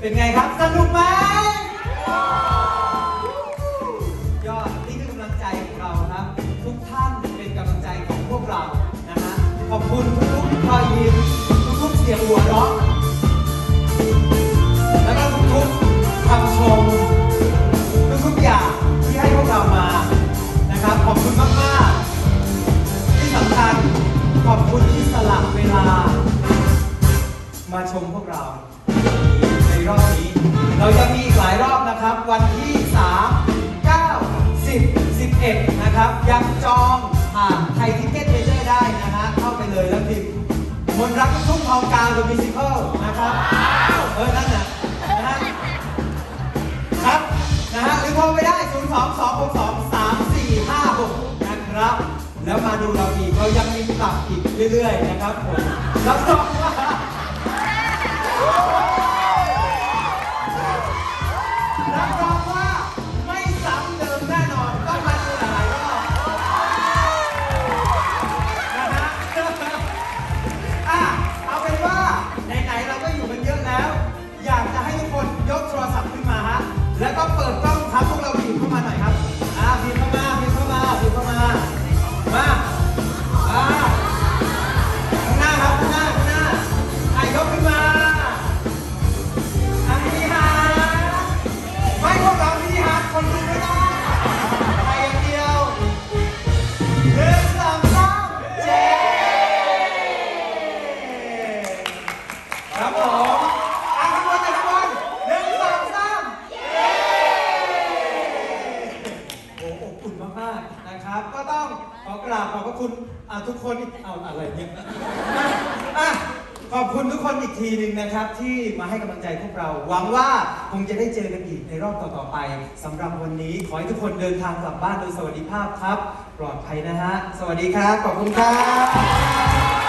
เป็นไงครับ สนุกไหมยอดนี่คือกำลังใจของเราครับ ทุกท่านเป็นกำลังใจของพวกเรานะฮะขอบคุณทุกๆรอยยิ้มทุกๆเสียงหัวเราะแล้วก็ทุกๆคำชมทุกๆอย่างที่ให้พวกเรามานะครับ ขอบคุณมากๆ ที่สำคัญขอบคุณที่สละเวลา มาชมพวกเรา 3 9 10 11 นะครับ ยังจองผ่านไทยทิเก็ตเมเจอร์ได้นะฮะเข้าไปเลยแล้วพิมพ์มนต์รักทุ่งทองกางหรือมิวสิคลนะครับ เออ นั่นน่ะนะฮะครับนะฮะหรือโทรไปได้ 0 2 2 6 2 3 4 5 6 นะครับ แล้วมาดูเราอีกเรายังมีตับอีกเรื่อยๆ นะครับผมรับรองว่า กราบขอบพระคุณอะทุกคนอีกเอาอะไรเนี่ยอะขอบคุณทุกคนอีกทีหนึ่งนะครับ ที่มาให้กำลังใจพวกเรา หวังว่าคงจะได้เจอกันอีกในรอบต่อๆไปสำหรับวันนี้ขอให้ทุกคนเดินทางกลับบ้านโดยสวัสดิภาพครับ ปลอดภัยนะฮะ สวัสดีครับ ขอบคุณครับ